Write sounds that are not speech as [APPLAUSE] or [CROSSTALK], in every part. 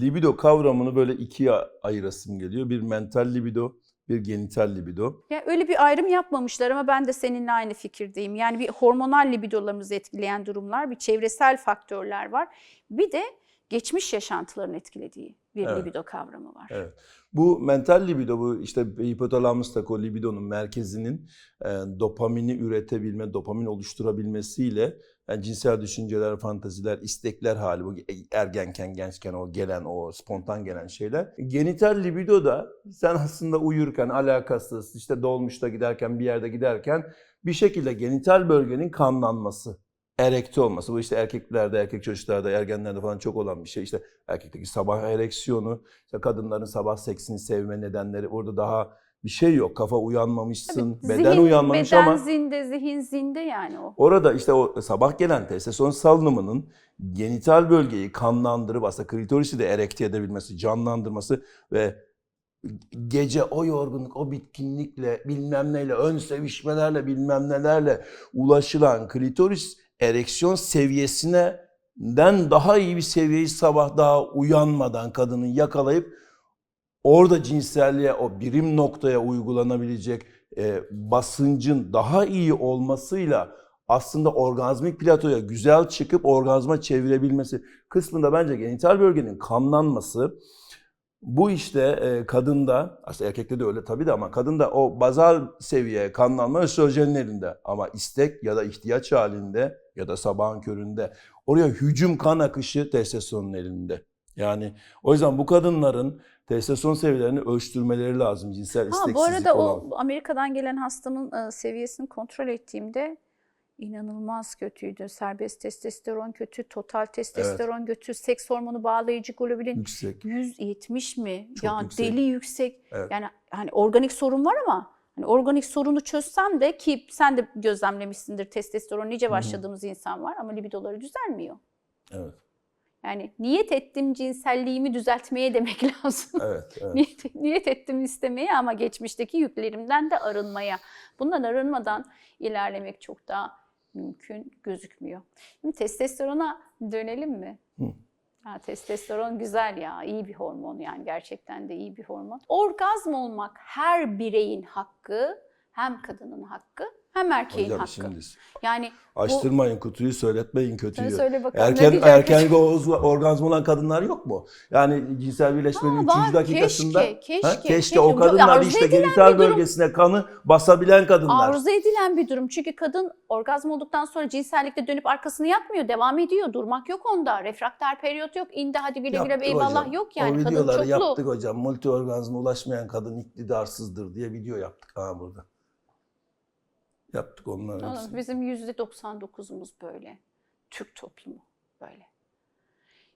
libido kavramını böyle ikiye ayırasım geliyor. Bir mental libido, bir genital libido. Ya öyle bir ayrım yapmamışlar ama ben de seninle aynı fikirdeyim. Yani bir hormonal libidolarımızı etkileyen durumlar, bir çevresel faktörler var. Bir de geçmiş yaşantıların etkilediği bir Evet. libido kavramı var. Evet. Bu mental libido bu işte hipotalamus o libidonun merkezinin e, dopamini üretebilme, dopamin oluşturabilmesiyle yani cinsel düşünceler, fantaziler, istekler hali bu ergenken, gençken o gelen o spontan gelen şeyler. Genital libido da sen aslında uyurken alakasız işte dolmuşta giderken bir yerde giderken bir şekilde genital bölgenin kanlanması erekte olması. Bu işte erkeklerde, erkek çocuklarda, ergenlerde falan çok olan bir şey. İşte erkekteki sabah ereksiyonu, işte kadınların sabah seksini sevme nedenleri. Orada daha bir şey yok. Kafa uyanmamışsın, Tabii, beden zihin- uyanmamış beden ama zinde, zihin zinde yani o. orada işte o sabah gelen testosteron salınımının genital bölgeyi kanlandırıp aslında klitorisi de erekte edebilmesi, canlandırması ve gece o yorgunluk, o bitkinlikle, bilmem neyle, ön sevişmelerle, bilmem nelerle ulaşılan klitoris ereksiyon seviyesine den daha iyi bir seviyeyi sabah daha uyanmadan kadının yakalayıp orada cinselliğe o birim noktaya uygulanabilecek e, basıncın daha iyi olmasıyla aslında orgazmik platoya güzel çıkıp orgazma çevirebilmesi kısmında bence genital bölgenin kanlanması bu işte e, kadında, aslında erkekte de öyle tabii de ama kadında o bazal seviye kanlanma östrojenin elinde. Ama istek ya da ihtiyaç halinde ya da sabahın köründe oraya hücum kan akışı testosteronun elinde. Yani o yüzden bu kadınların testosteron seviyelerini ölçtürmeleri lazım cinsel Ha, isteksizlik bu arada olan. o Amerika'dan gelen hastamın e, seviyesini kontrol ettiğimde inanılmaz kötüydü. Serbest testosteron kötü, total testosteron kötü, seks hormonu bağlayıcı globulin Yüksek. 170 mi? Çok ya yüksek. deli yüksek. Evet. Yani hani organik sorun var ama hani organik sorunu çözsem de ki sen de gözlemlemişsindir testosteron nice başladığımız insan var ama libidoları düzelmiyor. Evet. Yani niyet ettim cinselliğimi düzeltmeye demek [LAUGHS] lazım. Evet. evet. [LAUGHS] Niyet, niyet ettim istemeye ama geçmişteki yüklerimden de arınmaya. Bundan arınmadan ilerlemek çok daha mümkün gözükmüyor. Şimdi testosterona dönelim mi? Hı. Ha, testosteron güzel ya, iyi bir hormon yani gerçekten de iyi bir hormon. Orgazm olmak her bireyin hakkı, hem kadının hakkı hem erkeğin Hocam hakkı. şimdi Yani açtırmayın kutuyu söyletmeyin kötüyü. Söyle bakalım, Erken, erken orgazm- olan kadınlar yok mu? Yani cinsel birleşmenin Ha, 3. var. dakikasında Keşke, keşke, ha, keşke keşke. o kadınlar işte genital bölgesine kanı basabilen kadınlar. Arzu edilen bir durum. Çünkü kadın orgazm olduktan sonra cinsellikte dönüp arkasını yapmıyor. Devam ediyor. Durmak yok onda. Refrakter periyot yok. İndi hadi güle güle eyvallah hocam. yok yani. O kadın videoları çoklu. yaptık hocam. Multi orgazma ulaşmayan kadın iktidarsızdır diye video yaptık ha burada. Yaptık onları Oğlum, hepsini. Bizim %99'umuz böyle. Türk toplumu böyle.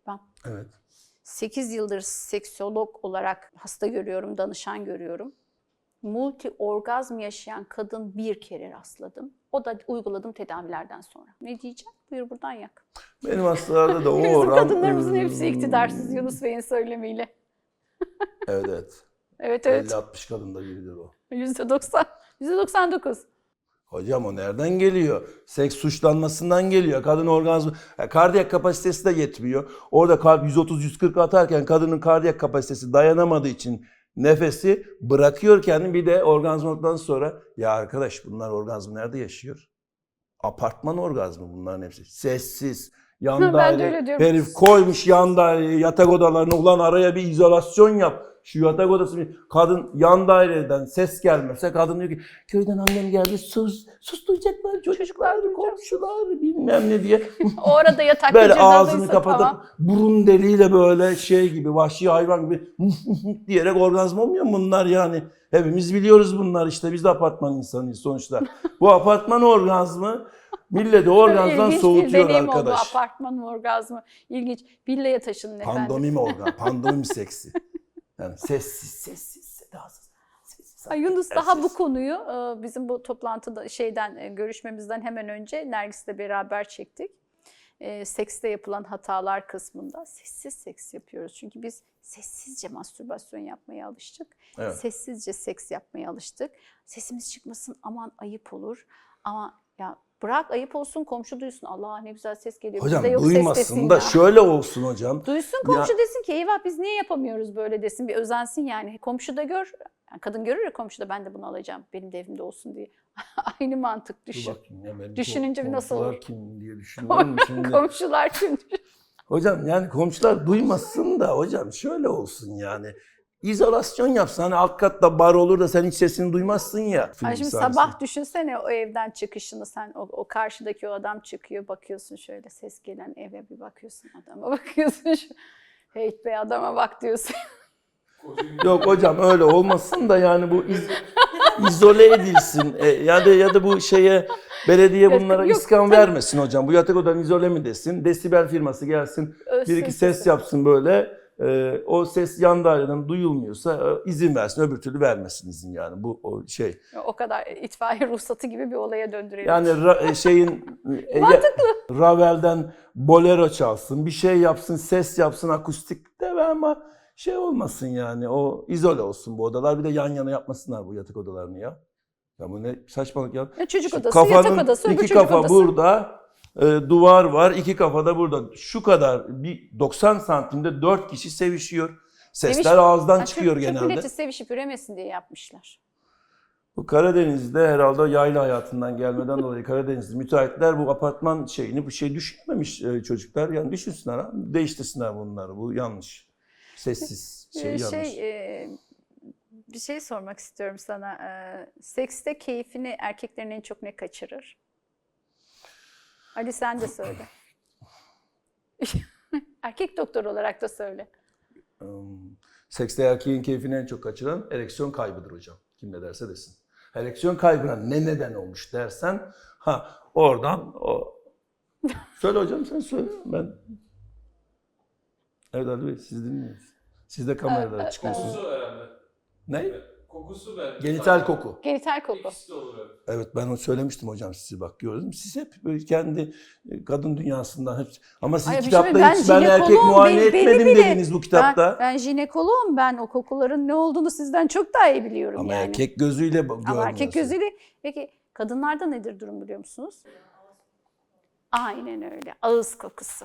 Ben Evet. 8 yıldır seksolog olarak hasta görüyorum, danışan görüyorum. Multi orgazm yaşayan kadın bir kere rastladım. O da uyguladım tedavilerden sonra. Ne diyeceğim? Buyur buradan yak. Benim hastalarda da o Bizim oran... kadınlarımızın hepsi iktidarsız Yunus Bey'in söylemiyle. Evet evet. Evet evet. 50-60 kadında biridir o. %90. %99. Hocam o nereden geliyor? Seks suçlanmasından geliyor. Kadın orgazmı, ya kardiyak kapasitesi de yetmiyor. Orada kalp 130-140 atarken kadının kardiyak kapasitesi dayanamadığı için nefesi bırakıyor kendini. Bir de orgazmdan sonra ya arkadaş bunlar orgazm nerede yaşıyor? Apartman orgazmı bunların hepsi. Sessiz. Yan daire. Herif koymuş yan daireye yatak odalarına ulan araya bir izolasyon yap. Şu yatak odası kadın yan daireden ses gelmese kadın diyor ki köyden annem geldi sus sus duyacaklar çocuklar komşular bilmem ne diye [LAUGHS] O arada yatak böyle ağzını kapatıp tamam. burun deliğiyle böyle şey gibi vahşi hayvan gibi [LAUGHS] diyerek orgazm olmuyor mu bunlar yani hepimiz biliyoruz bunlar işte biz de apartman insanıyız sonuçta [LAUGHS] bu apartman orgazmı milleti orgazmdan İlginç soğutuyor bir deneyim oldu arkadaş. apartman orgazmı. İlginç. Villaya taşının efendim. Pandomim organ, pandomim seksi. Yani sessiz, sessiz, sedasız. Sessiz, Ay Yunus daha bu konuyu e, bizim bu toplantıda şeyden e, görüşmemizden hemen önce Nergis'le beraber çektik. E, sekste yapılan hatalar kısmında sessiz seks yapıyoruz. Çünkü biz sessizce mastürbasyon yapmaya alıştık. Evet. Sessizce seks yapmaya alıştık. Sesimiz çıkmasın aman ayıp olur. Ama ya Bırak ayıp olsun komşu duysun. Allah ne güzel ses geliyor. Hocam yok ses duymasın da ya. şöyle olsun hocam. Duysun komşu desin ki eyvah biz niye yapamıyoruz böyle desin. Bir özensin yani. Komşu da gör. Yani kadın görür ya komşuda ben de bunu alacağım. Benim de evimde olsun diye. [LAUGHS] Aynı mantık düşün. bakayım ya Düşününce bir nasıl olur? kim diye düşünüyorum şimdi. [LAUGHS] Komşular kim? Hocam yani komşular duymasın da hocam şöyle olsun yani. İzolasyon yapsın. Hani alt katta bar olur da sen hiç sesini duymazsın ya. Ay şimdi sahnesinde. sabah düşünsene o evden çıkışını sen o, o karşıdaki o adam çıkıyor bakıyorsun şöyle ses gelen eve bir bakıyorsun adama [LAUGHS] bakıyorsun şu hey be adama bak diyorsun. Yok hocam öyle olmasın da yani bu iz- izole edilsin. E, ya da ya da bu şeye belediye bunlara Yok, iskan tabii. vermesin hocam. Bu yatak odan izole mi desin? Desibel firması gelsin. Bir iki ses yapsın böyle. E, o ses yan daireden duyulmuyorsa e, izin versin. Öbür türlü vermesin izin yani. Bu o şey. O kadar itfaiye ruhsatı gibi bir olaya döndürelim. Yani ra- e, şeyin e, ya- Ravel'den bolero çalsın, bir şey yapsın, ses yapsın akustik de ama şey olmasın yani. O izole olsun bu odalar. Bir de yan yana yapmasınlar bu yatak odalarını ya. Ya bu ne saçmalık ya. Ya çocuk odası, kafanın yatak odası, öbür iki çocuk kafa odası. burada, e, duvar var, iki kafa da burada. Şu kadar bir 90 santimde dört kişi sevişiyor. Sesler Seviş- ağızdan Yani çıkıyor Türk genelde. milleti sevişip üremesin diye yapmışlar. Bu Karadeniz'de herhalde yayla hayatından gelmeden dolayı [LAUGHS] Karadenizli müteahhitler bu apartman şeyini bu şey düşünmemiş e, çocuklar. Yani düşünsünler ha, değiştirsinler bunları. Bu yanlış. Sessiz şey Ee, yanlış. şey, e, bir şey sormak istiyorum sana. Ee, sekste keyfini erkeklerin en çok ne kaçırır? Ali sen de söyle. [LAUGHS] Erkek doktor olarak da söyle. Um, Sekste erkeğin keyfini en çok kaçıran ereksiyon kaybıdır hocam. Kim ne derse desin. Ereksiyon kaybına ne neden olmuş dersen ha oradan o [LAUGHS] Söyle hocam sen söyle ben Evet Ali Bey siz dinliyorsunuz. Siz de kameralara çıkıyorsunuz. Ne? Kokusu belki. Genital koku. Genital koku. De olur evet. Ben onu söylemiştim hocam size bak gördüm. Siz hep böyle kendi e, kadın dünyasından hep ama siz Ay, bir şey kitapta? Ben hiç ben erkek jinekoloğum, muayene beni- beni etmedim bile- dediniz bu kitapta. Ben, ben jinekoloğum. Ben o kokuların ne olduğunu sizden çok daha iyi biliyorum ama yani. erkek gözüyle ba- Ama erkek gözüyle. Peki kadınlarda nedir durum biliyor musunuz? Aynen öyle. Ağız kokusu.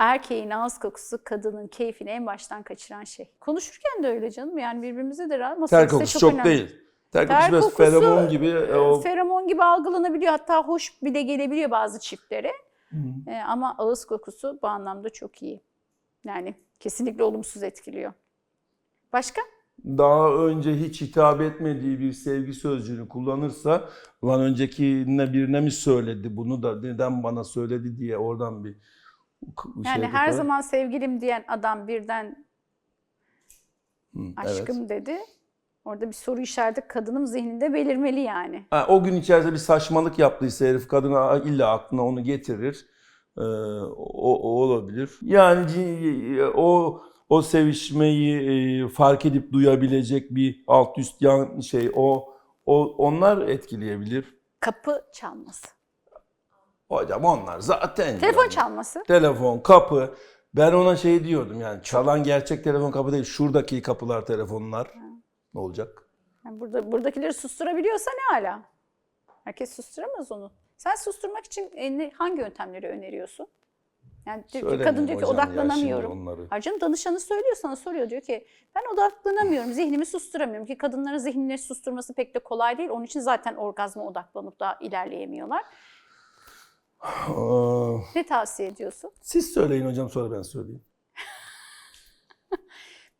Erkeğin ağız kokusu kadının keyfini en baştan kaçıran şey. Konuşurken de öyle canım. Yani birbirimize de rahat. Ter kokusu çok, önemli. değil. Ter Ter kokusu feromon gibi e, o Feromon gibi algılanabiliyor. Hatta hoş bile gelebiliyor bazı çiftlere. Hı. Ee, ama ağız kokusu bu anlamda çok iyi. Yani kesinlikle olumsuz etkiliyor. Başka? daha önce hiç hitap etmediği bir sevgi sözcüğünü kullanırsa ulan öncekine birine mi söyledi bunu da neden bana söyledi diye oradan bir Yani her yapar. zaman sevgilim diyen adam birden Hı, aşkım evet. dedi. Orada bir soru işareti kadının zihninde belirmeli yani. Ha, o gün içerisinde bir saçmalık yaptıysa herif kadına illa aklına onu getirir. Ee, o, o olabilir. Yani o o sevişmeyi e, fark edip duyabilecek bir alt üst yan şey o o onlar etkileyebilir. Kapı çalması. Hocam onlar zaten Telefon yani. çalması. Telefon, kapı. Ben ona şey diyordum yani çalan gerçek telefon kapı değil. Şuradaki kapılar telefonlar. Ne olacak? Yani burada buradakileri susturabiliyorsa ne ala? Herkes susturamaz onu. Sen susturmak için e, ne- hangi yöntemleri öneriyorsun? Yani Söylemeyeyim kadın diyor ki odaklanamıyorum. Harcım danışanı söylüyor sana soruyor diyor ki ben odaklanamıyorum, zihnimi susturamıyorum ki kadınların zihinleri susturması pek de kolay değil. Onun için zaten orgazma odaklanıp da ilerleyemiyorlar. Aa, Ne tavsiye ediyorsun? siz söyleyin hocam sonra ben söyleyeyim. [LAUGHS]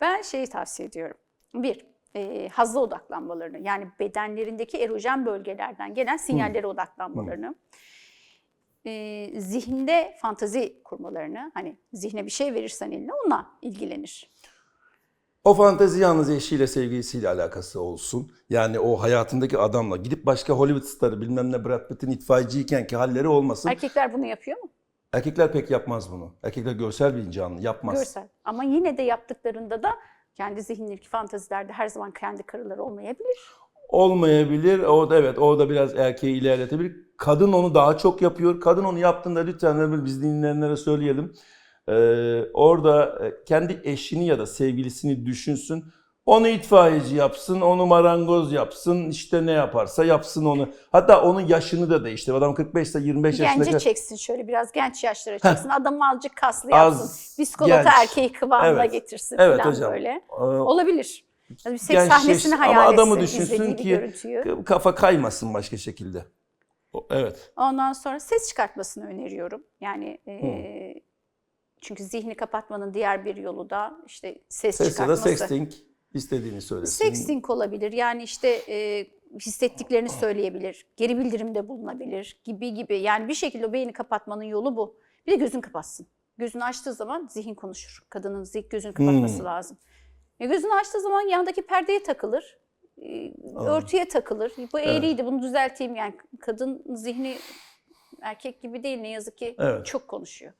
Ben şeyi tavsiye ediyorum. Bir, e, hazza odaklanmalarını yani bedenlerindeki erojen bölgelerden gelen sinyallere odaklanmalarını. E, zihinde fantazi kurmalarını hani zihne bir şey verirsen eline onunla ilgilenir. O fantezi yalnız eşiyle sevgilisiyle alakası olsun. Yani o hayatındaki adamla gidip başka Hollywood starı bilmem ne Brad Pitt'in itfaiyeciyken ki halleri olmasın. Erkekler bunu yapıyor mu? Erkekler pek yapmaz bunu. Erkekler görsel bir canlı yapmaz. Görsel. Ama yine de yaptıklarında da kendi zihinlerindeki fantazilerde her zaman kendi karıları olmayabilir. Olmayabilir. O da evet o da biraz erkeği ilerletebilir. Kadın onu daha çok yapıyor. Kadın onu yaptığında lütfen biz dinleyenlere söyleyelim. Ee, orada e, kendi eşini ya da sevgilisini düşünsün. Onu itfaiyeci yapsın, onu marangoz yapsın, işte ne yaparsa yapsın onu. Hatta onun yaşını da değiştir. Adam 45 ise 25 Gence yaşındaki çeksin şöyle biraz genç yaşlara çeksin. Adamı azıcık kaslı Az yapsın. Biskolata genç. erkeği kıvamına Evet. getirsin Evet falan hocam. böyle. Ee, Olabilir. Yani bir seks sahnesini ama hayal adamı etsin düşünsün izlediği bir ki görüntüyü. kafa kaymasın başka şekilde. Evet. Ondan sonra ses çıkartmasını öneriyorum. Yani e, çünkü zihni kapatmanın diğer bir yolu da işte ses, Ses ya da çıkartması. sexting istediğini söylesin. Sexting olabilir. Yani işte e, hissettiklerini söyleyebilir. Geri bildirimde bulunabilir gibi gibi. Yani bir şekilde o beyni kapatmanın yolu bu. Bir de gözün kapatsın. Gözünü açtığı zaman zihin konuşur. Kadının zihin gözünü kapatması Hmm. lazım. E, gözünü açtığı zaman yandaki perdeye takılır. e, Örtüye takılır. Bu eğriydi bunu düzelteyim. Yani kadın zihni erkek gibi değil ne yazık ki Evet. çok konuşuyor.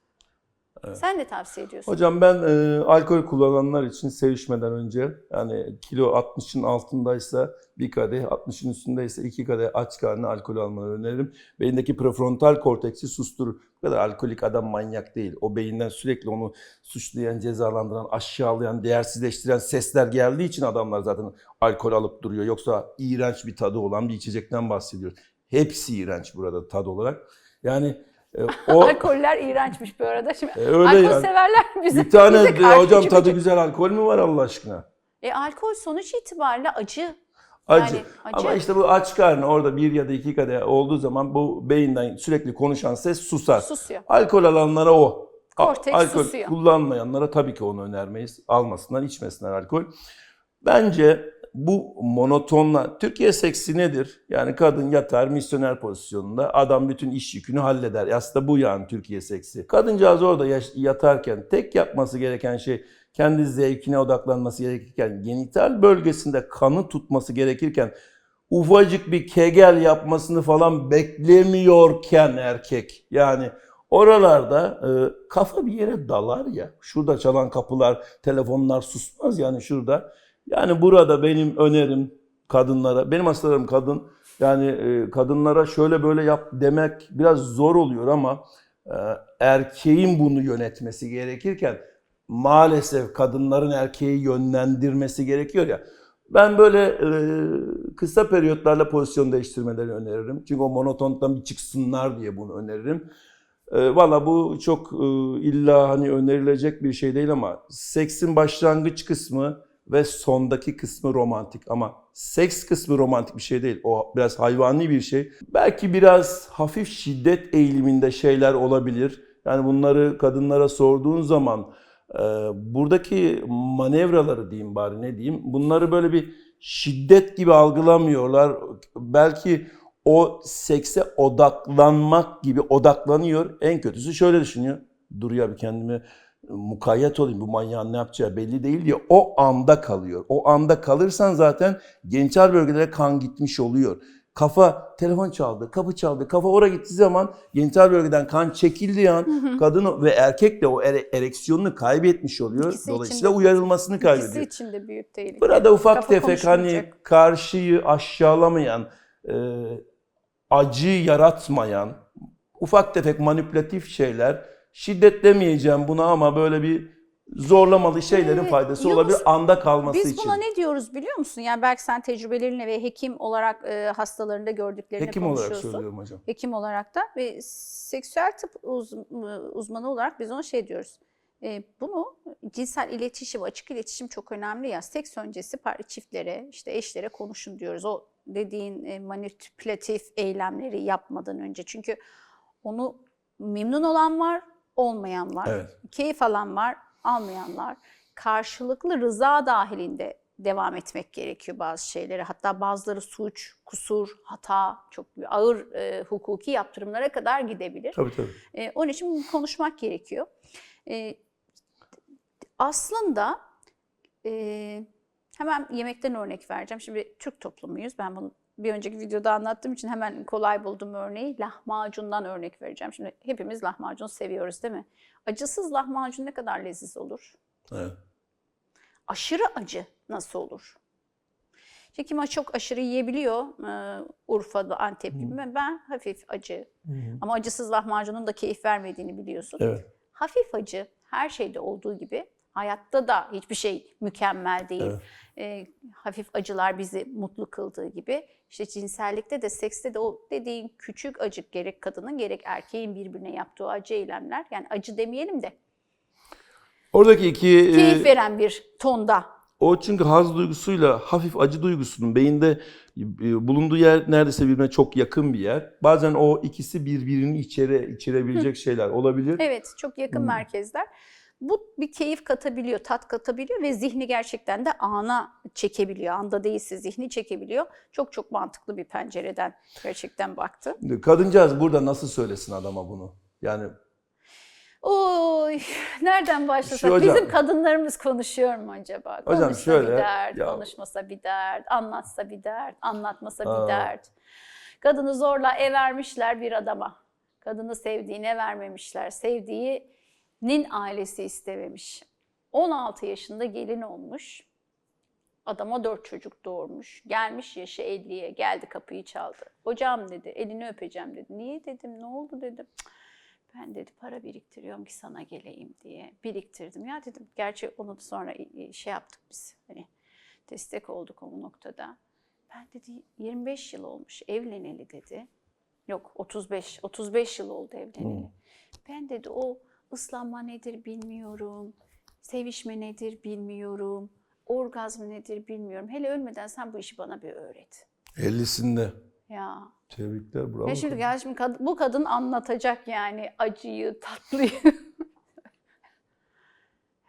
Sen ne tavsiye ediyorsun? Hocam ben e, alkol kullananlar için sevişmeden önce yani kilo 60'ın altındaysa bir kadeh, 60'ın üstündeyse iki kadeh aç karnına alkol almanı öneririm. Beyindeki prefrontal korteksi susturur. Bu kadar alkolik adam manyak değil. O beyinden sürekli onu suçlayan, cezalandıran, aşağılayan, değersizleştiren sesler geldiği için adamlar zaten alkol alıp duruyor. Yoksa iğrenç bir tadı olan bir içecekten bahsediyoruz. Hepsi iğrenç burada tad olarak. Yani [LAUGHS] o Alkoller iğrençmiş bu arada. Şimdi E, öyle alkol yani. severler bize. bir tane bize karşı hocam tadı güzel alkol mü var Allah aşkına? E, alkol sonuç itibariyle acı. Acı. Yani acı. Ama işte bu aç karnı orada bir ya da iki kadeh olduğu zaman bu beyinden sürekli konuşan ses susar. Susuyor. Alkol alanlara o. Korteks alkol susuyor. kullanmayanlara tabii ki onu önermeyiz. Almasınlar, içmesinler alkol. Bence bu monotonla Türkiye seksi nedir? Yani kadın yatar misyoner pozisyonunda adam bütün iş yükünü halleder. Aslında bu yani Türkiye seksi. Kadıncağız orada yatarken tek yapması gereken şey kendi zevkine odaklanması gerekirken genital bölgesinde kanı tutması gerekirken ufacık bir kegel yapmasını falan beklemiyorken erkek yani oralarda e, kafa bir yere dalar ya şurada çalan kapılar telefonlar susmaz yani şurada yani burada benim önerim kadınlara benim hastalarım kadın yani e, kadınlara şöyle böyle yap demek biraz zor oluyor ama e, erkeğin bunu yönetmesi gerekirken maalesef kadınların erkeği yönlendirmesi gerekiyor ya. Ben böyle e, kısa periyotlarla pozisyon değiştirmelerini öneririm. Çünkü o monotondan bir çıksınlar diye bunu öneririm. Valla bu çok illa hani önerilecek bir şey değil ama seksin başlangıç kısmı ve sondaki kısmı romantik ama seks kısmı romantik bir şey değil. O biraz hayvani bir şey. Belki biraz hafif şiddet eğiliminde şeyler olabilir. Yani bunları kadınlara sorduğun zaman e, buradaki manevraları diyeyim bari ne diyeyim. Bunları böyle bir şiddet gibi algılamıyorlar. Belki o sekse odaklanmak gibi odaklanıyor. En kötüsü şöyle düşünüyor. Dur ya bir kendime mukayyet olayım bu manyağın ne yapacağı belli değil diye o anda kalıyor. O anda kalırsan zaten genital bölgelere kan gitmiş oluyor. Kafa telefon çaldı, kapı çaldı. Kafa oraya gittiği zaman genital bölgeden kan çekildiği an kadın ve erkek de o ere- ereksiyonunu kaybetmiş oluyor. İkisi için Dolayısıyla de- uyarılmasını İkisi kaybediyor. için de büyük tehlike. Burada ufak Kafa tefek hani karşıyı aşağılamayan, e, acı yaratmayan, ufak tefek manipülatif şeyler, şiddet demeyeceğim buna ama böyle bir zorlamalı şeylerin Ee, faydası Yunus, olabilir anda kalması Biz için. buna ne diyoruz biliyor musun? Yani belki sen tecrübelerinle ve hekim olarak e, hastalarında gördüklerini Hekim olarak konuşuyorsun. söylüyorum hocam. Hekim olarak da ve seksüel tıp uz- uzmanı olarak biz ona şey diyoruz. E, bunu cinsel iletişim, açık iletişim çok önemli ya. Seks öncesi çiftlere, işte eşlere konuşun diyoruz. O dediğin e, manipülatif eylemleri yapmadan önce. Çünkü onu memnun olan var, olmayan var. Evet. Keyif alan var, almayanlar. Karşılıklı rıza dahilinde devam etmek gerekiyor bazı şeyleri. Hatta bazıları suç, kusur, hata, çok ağır e, hukuki yaptırımlara kadar gidebilir. Tabii tabii. E, onun için konuşmak gerekiyor. E, aslında e, hemen yemekten örnek vereceğim. Şimdi Türk toplumuyuz. Ben bunu bir önceki videoda anlattığım için hemen kolay buldum örneği. Lahmacundan örnek vereceğim. Şimdi hepimiz lahmacun seviyoruz değil mi? Acısız lahmacun ne kadar leziz olur? Evet. Aşırı acı nasıl olur? Şimdi kim çok aşırı yiyebiliyor e, Urfa'da, Antep gibi. Ben hafif acı. Ama acısız lahmacunun da keyif vermediğini biliyorsun. Evet. Hafif acı her şeyde olduğu gibi Hayatta da hiçbir şey mükemmel değil. Evet. Ee, hafif acılar bizi mutlu kıldığı gibi işte cinsellikte de sekste de o dediğin küçük acık gerek kadının gerek erkeğin birbirine yaptığı acı eylemler yani acı demeyelim de Oradaki iki e, keyif veren bir tonda. o çünkü haz duygusuyla hafif acı duygusunun beyinde e, bulunduğu yer neredeyse birbirine çok yakın bir yer. Bazen o ikisi birbirini içere içerebilecek şeyler olabilir. Evet çok yakın Hmm. merkezler. Bu bir keyif katabiliyor, tat katabiliyor ve zihni gerçekten de ana çekebiliyor. Anda değilse zihni çekebiliyor. Çok çok mantıklı bir pencereden gerçekten baktı. Kadıncağız burada nasıl söylesin adama bunu? Yani Oy, nereden başlasak? Şu hocam- Bizim kadınlarımız konuşuyor mu acaba? Hocam Konuşsa şöyle, bir dert, ya- konuşmasa bir dert, anlatsa bir dert, anlatmasa Aa. bir dert. Kadını zorla ev vermişler bir adama. Kadını sevdiğine vermemişler. Sevdiğinin ailesi istememiş. 16 yaşında gelin olmuş. Adama dört çocuk doğurmuş. Gelmiş yaşı 50'ye geldi kapıyı çaldı. Hocam dedi elini öpeceğim dedi. Niye dedim ne oldu dedim. "Cık, Ben dedi para biriktiriyorum ki sana geleyim diye. Biriktirdim. Ya dedim gerçi onu da sonra şey yaptık biz. Hani destek olduk o noktada. Ben dedi 25 yıl olmuş evleneli dedi. Yok 35 35 yıl oldu evleneli. Hmm. Ben dedi o ıslanma nedir bilmiyorum. Sevişme nedir bilmiyorum. Orgazm nedir bilmiyorum. Hele ölmeden sen bu işi bana bir öğret. 50'sinde. Ya. Tebrikler bravo. Ya şimdi, ya şimdi kad- bu kadın anlatacak yani acıyı, tatlıyı. [LAUGHS]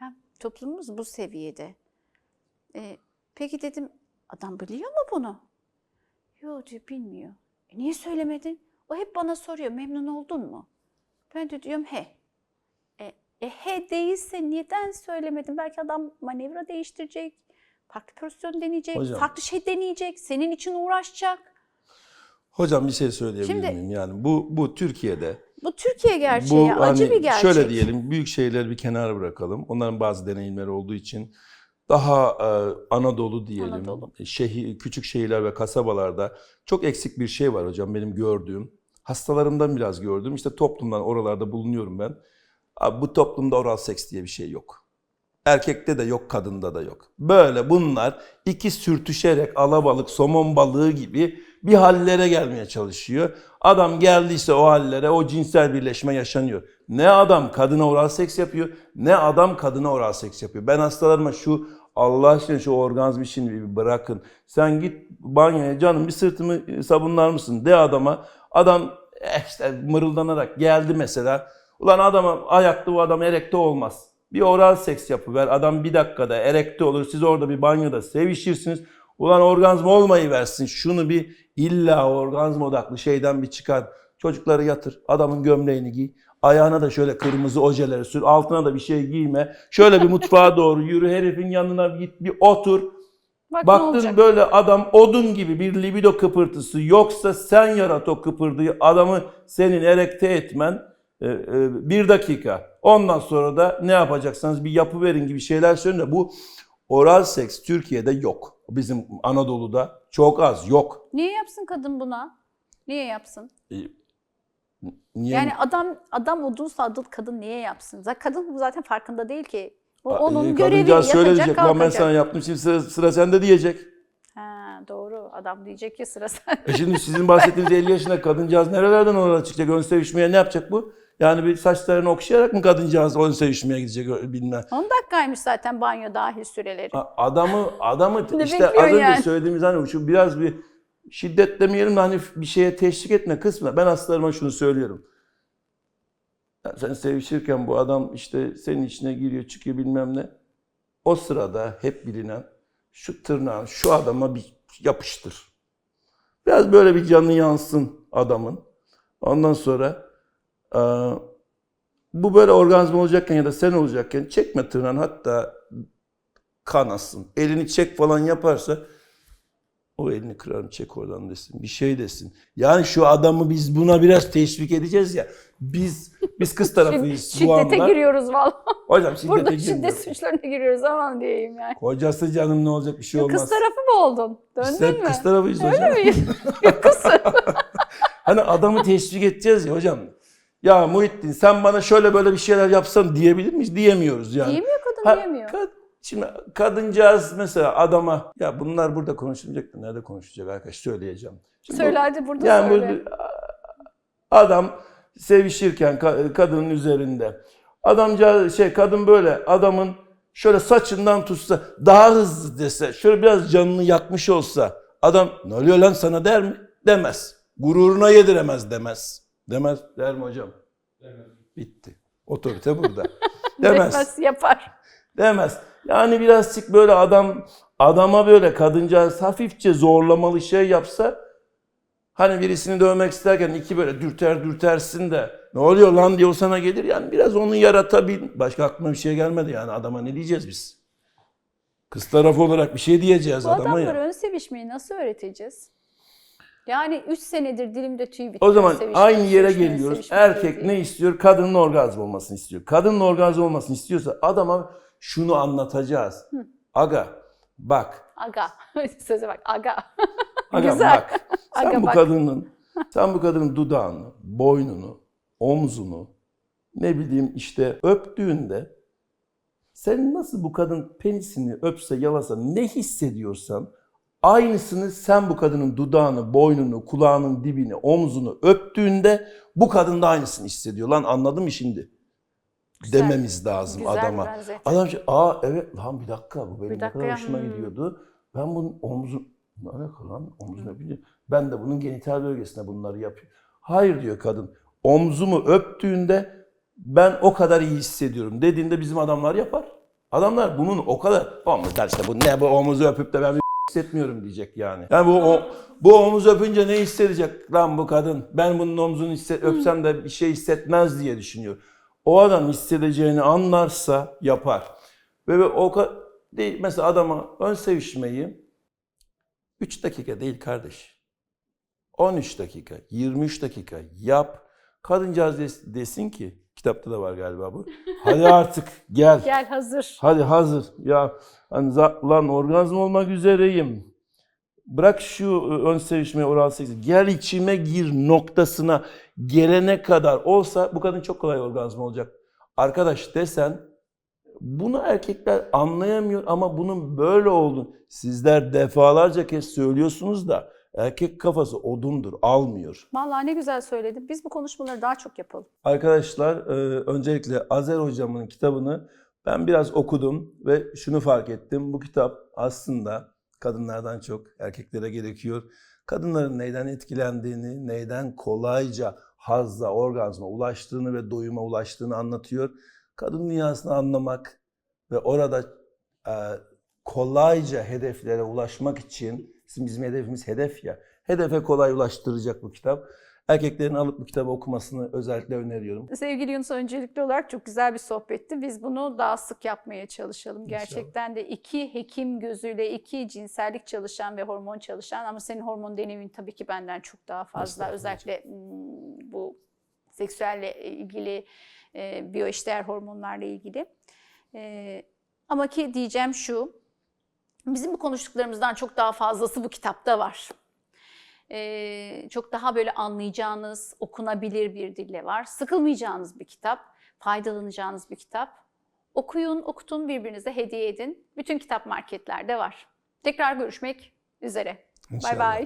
ya, toplumumuz bu seviyede. Ee, peki dedim adam biliyor mu bunu? Yok diyor bilmiyor. E, niye söylemedin? O hep bana soruyor memnun oldun mu? Ben de diyorum he. E, e he değilse neden söylemedin? Belki adam manevra değiştirecek. Farklı pozisyon deneyecek. Hocam. Farklı şey deneyecek. Senin için uğraşacak. Hocam bir şey söyleyebilir Şimdi- miyim? Yani bu bu Türkiye'de Bu Türkiye gerçeği, ya, acı hani bir gerçek. Şöyle diyelim büyük şehirleri bir kenara bırakalım. Onların bazı deneyimleri olduğu için daha e, Anadolu diyelim. Anadolu. Şehir, küçük şehirler ve kasabalarda çok eksik bir şey var hocam benim gördüğüm. Hastalarımdan biraz gördüğüm. İşte toplumdan oralarda bulunuyorum ben. Abi bu toplumda oral seks diye bir şey yok. Erkekte de yok, kadında da yok. Böyle bunlar iki sürtüşerek alabalık, somon balığı gibi bir hallere gelmeye çalışıyor. Adam geldiyse o hallere o cinsel birleşme yaşanıyor. Ne adam kadına oral seks yapıyor, ne adam kadına oral seks yapıyor. Ben hastalarıma şu Allah aşkına şu orgazm işini bir bırakın. Sen git banyoya canım bir sırtımı sabunlar mısın de adama. Adam eh işte mırıldanarak geldi mesela. Ulan adama ayakta bu adam erekte olmaz. Bir oral seks yapıver. Adam bir dakikada erekte olur. Siz orada bir banyoda sevişirsiniz. Ulan orgazm olmayı versin. Şunu bir illa orgazm odaklı şeyden bir çıkar. Çocukları yatır. Adamın gömleğini giy. Ayağına da şöyle kırmızı ojeleri sür. Altına da bir şey giyme. Şöyle bir mutfağa [LAUGHS] doğru yürü. Herifin yanına git bir otur. Bak Baktın böyle adam odun gibi bir libido kıpırtısı yoksa sen yarat o kıpırdığı adamı senin erekte etmen bir dakika. Ondan sonra da ne yapacaksanız bir yapı verin gibi şeyler söyleyin de bu oral seks Türkiye'de yok. Bizim Anadolu'da çok az yok. Niye yapsın kadın buna? Niye yapsın? E, Niye? Yani adam adam odunsa adıl kadın niye yapsın? Zaten kadın zaten farkında değil ki. O onun e, görevi kadıncağız şöyle yapacak diyecek. Ulan ben kalkacak. sana yaptım şimdi sıra, sıra sende diyecek. Ha, doğru. Adam diyecek ki sıra sen. E şimdi sizin bahsettiğiniz 50 yaşında kadıncağız nerelerden oraya çıkacak? Ön sevişmeye ne yapacak bu? Yani bir saçlarını okşayarak mı kadıncağız ön sevişmeye gidecek bilmem. 10 dakikaymış zaten banyo dahil süreleri. A- Adamı adamı [LAUGHS] Ne işte az bekliyorsun önce yani? söylediğimiz hani şu biraz bir şiddet demeyelim de hani bir şeye teşvik etme kısmı. Ben hastalarıma şunu söylüyorum. Ya sen sevişirken bu adam işte senin içine giriyor çıkıyor bilmem ne. O sırada hep bilinen şu tırnağın şu adama bir yapıştır. Biraz böyle bir canı yansın adamın. Ondan sonra bu böyle orgazm olacakken ya da sen olacakken çekme tırnağını hatta kanasın. Elini çek falan yaparsa o elini kırarım çek oradan desin. Bir şey desin. Yani şu adamı biz buna biraz teşvik edeceğiz ya. Biz biz kız tarafıyız bu Şiddete anda. giriyoruz vallahi. Hocam şiddete Burada girmiyoruz. şiddet suçlarına giriyoruz aman diyeyim yani. Kocası canım ne olacak bir şey olmaz. Kız tarafı mı oldun? Biz Döndün hep mü? kız tarafıyız Öyle hocam. mi? [LAUGHS] Kız. [LAUGHS] Hani adamı teşvik edeceğiz ya hocam. Ya Muhittin sen bana şöyle böyle bir şeyler yapsan diyebilir miyiz? Diyemiyoruz yani. Diyemiyor kadın Ha, diyemiyor. kad- şimdi kadıncağız mesela adama ya bunlar burada konuşulacak da nerede konuşacak arkadaş söyleyeceğim. Şimdi Söyle hadi burada yani söyle. bu adam sevişirken ka- kadının üzerinde adamcağız şey kadın böyle adamın şöyle saçından tutsa daha hızlı dese şöyle biraz canını yakmış olsa adam ne oluyor lan sana der mi? Demez. Gururuna yediremez demez. Demez. Der mi hocam? Bitti. Otorite burada. [LAUGHS] Demez. Demez, yapar. Demez. Yani birazcık böyle adam adama böyle kadıncağız hafifçe zorlamalı şey yapsa hani birisini dövmek isterken iki böyle dürter dürtersin de ne oluyor lan diye o sana gelir yani biraz onu yaratabil. Başka aklıma bir şey gelmedi yani adama ne diyeceğiz biz? Kız tarafı olarak bir şey diyeceğiz Bu adama adamlara ya. ön sevişmeyi nasıl öğreteceğiz? Yani 3 senedir dilimde tüy bitiyor. O zaman sevişme, aynı yere geliyoruz. Erkek ne istiyor? Kadının orgazm olmasını istiyor. Kadının orgazm olmasını istiyorsa adama şunu anlatacağız. Aga bak Aga. [LAUGHS] Söze bak aga. Aga [LAUGHS] Güzel. bak. Sen Aga bu bak. kadının sen bu kadının dudağını, boynunu, omzunu ne bileyim işte öptüğünde sen nasıl bu kadın penisini öpse yalasa ne hissediyorsan aynısını sen bu kadının dudağını, boynunu, kulağının dibini, omzunu öptüğünde bu kadın da aynısını hissediyor. Lan anladın mı şimdi? Güzel. Dememiz lazım Güzel adama. benzeti. Adam şey, aa evet lan bir dakika bu benim Bir ne dakika kadar ya, hoşuma hmm. gidiyordu. Ben bunun omzu ne alaka lan omzunu öpünce ben de bunun genital bölgesine bunları yapıyorum. Hayır diyor kadın. Omzumu öptüğünde ben o kadar iyi hissediyorum dediğinde bizim adamlar yapar. Adamlar bunun o kadar omuzlar işte bu ne bu omuzu öpüp de ben hissetmiyorum diyecek yani. Yani bu o, bu omuz öpünce ne hissedecek lan bu kadın? Ben bunun omzunu hisset, öpsem de bir şey hissetmez diye düşünüyor. O adam hissedeceğini anlarsa yapar. Ve ve o değil mesela adama ön sevişmeyi 3 dakika değil kardeş. 13 dakika, 23 dakika yap. Kadıncağız des- desin ki kitapta da var galiba bu. Hadi artık [LAUGHS] gel. Gel hazır. Hadi hazır. Ya hani lan orgazm olmak üzereyim. Bırak şu e, ön sevişme oral seksi. Gel içime gir noktasına gelene kadar olsa bu kadın çok kolay orgazm olacak. Arkadaş desen bunu erkekler anlayamıyor ama bunun böyle olduğunu sizler defalarca kez söylüyorsunuz da erkek kafası odundur, almıyor. Vallahi ne güzel söyledin. Biz bu konuşmaları daha çok yapalım. Arkadaşlar e, öncelikle Azer hocamın kitabını ben biraz okudum ve şunu fark ettim. Bu kitap aslında kadınlardan çok erkeklere gerekiyor. Kadınların neyden etkilendiğini, neyden kolayca hazza, orgazma ulaştığını ve doyuma ulaştığını anlatıyor. Kadın dünyasını anlamak ve orada e, kolayca hedeflere ulaşmak için bizim, bizim hedefimiz hedef ya. Hedefe kolay ulaştıracak bu kitap. Erkeklerin alıp bu kitabı okumasını özellikle öneriyorum. Sevgili Yunus öncelikli olarak çok güzel bir sohbetti. Biz bunu daha sık yapmaya çalışalım. İnşallah. Gerçekten de iki hekim gözüyle iki cinsellik çalışan ve hormon çalışan ama senin hormon deneyimin tabii ki benden çok daha fazla. Özellikle hmm, bu seksüelle ilgili e, biyoeşdeğer hormonlarla ilgili. E, ama ki diyeceğim şu, bizim bu konuştuklarımızdan çok daha fazlası bu kitapta var. Ee, çok daha böyle anlayacağınız, okunabilir bir dille var. Sıkılmayacağınız bir kitap, faydalanacağınız bir kitap. Okuyun, okutun, birbirinize hediye edin. Bütün kitap marketlerde var. Tekrar görüşmek üzere. Bay bay.